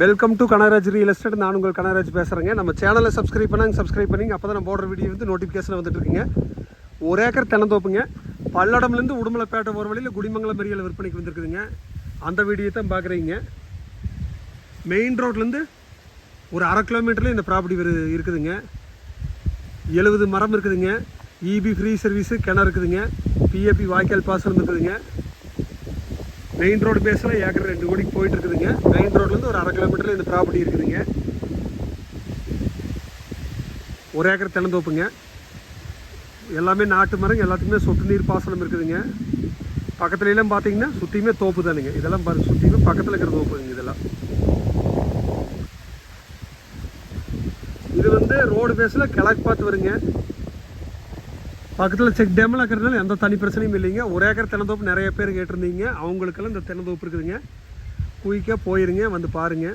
Welcome to Kanaraj real estate நான் உங்கள் கனராஜ் பேசுகிறேங்க நம்ம சேனலை சப்ஸ்கிரைப் பண்ணாங்க சப்ஸ்கிரைப் பண்ணிங்க. அப்போ தான் நம்ம போடுற வீடியோ வந்து நோட்டிஃபிகேஷன் வந்துட்டு இருக்குங்க. ஒரு ஏக்கர் தென்னந்தோப்புங்க பல்லடம்லேருந்து உடுமலைப்பேட்டை போகிற வழியில் குடிமங்கலம் மெரியல் விற்பனைக்கு வந்துருக்குதுங்க. அந்த வீடியோ தான் பார்க்குறீங்க. மெயின் ரோட்லேருந்து ஒரு அரை கிலோமீட்டரில் இந்த ப்ராப்பர்ட்டி வரு இருக்குதுங்க. எழுபது மரம் இருக்குதுங்க. இபி ஃப்ரீ சர்வீஸு கிணறு இருக்குதுங்க. பிஏபி வாய்க்கால் பாசனம் இருக்குதுங்க மெயின் ரோடு பேஸில் ஏக்கர் ரெண்டு கோடிக்கு போயிட்டு இருக்குதுங்க மெயின் ரோட்லேருந்து ஒரு அரை கிலோமீட்டரில் இந்த ப்ராப்பர்ட்டி இருக்குதுங்க. ஒரு ஏக்கர் தென்னந்தோப்புங்க எல்லாமே நாட்டு மரம் எல்லாத்துக்குமே சொட்டு நீர் பாசனம் இருக்குதுங்க. பக்கத்துல எல்லாம் பார்த்தீங்கன்னா சுற்றியுமே தோப்பு தானுங்க. இதெல்லாம் பாருங்க சுற்றியுமே பக்கத்தில் இருக்கிற தோப்புங்க இதெல்லாம். இது வந்து ரோடு பேஸில் கிழக்கு பார்த்து வருங்க. பக்கத்தில் செக் டேமில் இருக்கிறதுனால எந்த தனி பிரச்சனையும் இல்லைங்க. ஒரு ஏக்கர் தென்னந்தோப்பு நிறைய பேர் கேட்டிருந்தீங்க. அவங்களுக்கெல்லாம் இந்த தென்னந்தோப்பு இருக்குதுங்க. குயிக்காக போயிருங்க வந்து பாருங்க.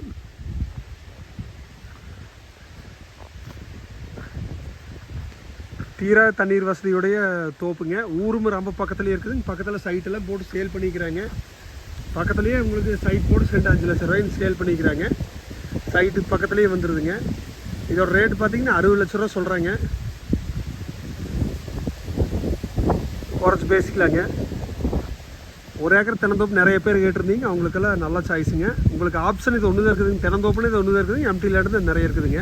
தீரா தண்ணீர் வசதியுடைய தோப்புங்க. ஊரும் ரொம்ப பக்கத்துலேயே இருக்குதுங்க பக்கத்தில் சைட்டெல்லாம் போட்டு சேல் பண்ணிக்கிறாங்க. பக்கத்துலேயே உங்களுக்கு சைட் போட்டு ரெண்டு அஞ்சு லட்சம் ரூபாய்க்கு சேல் பண்ணிக்கிறாங்க. சைட்டுக்கு பக்கத்துலேயே வந்துடுதுங்க இதோட ரேட் பார்த்தீங்கன்னா அறுபது லட்ச ரூபா சொல்கிறாங்க குறைச்சி பேசிக்கலாங்க. ஒரு ஏக்கர் தென்னந்தோப்பு நிறைய பேர் கேட்டிருந்தீங்க. அவங்களுக்கெல்லாம் நல்ல சாய்ஸுங்க உங்களுக்கு ஆப்ஷன் இது ஒன்று தான் இருக்குதுங்க. தென்னந்தோப்புன்னு இது ஒன்று தான் இருக்குதுங்க எம்டியில் இருந்து நிறைய இருக்குதுங்க.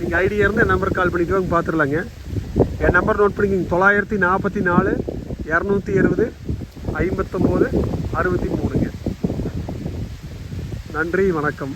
நீங்கள் ஐடியா இருந்து என் நம்பருக்கு கால் பண்ணிக்கோங்க பார்த்துடலாங்க என் நம்பர் நோட் பண்ணிக்கிங்க. தொள்ளாயிரத்தி நாற்பத்தி நாலு இரநூத்தி இருபது ஐம்பத்தொம்போது அறுபத்தி மூணுங்க. நன்றி வணக்கம்.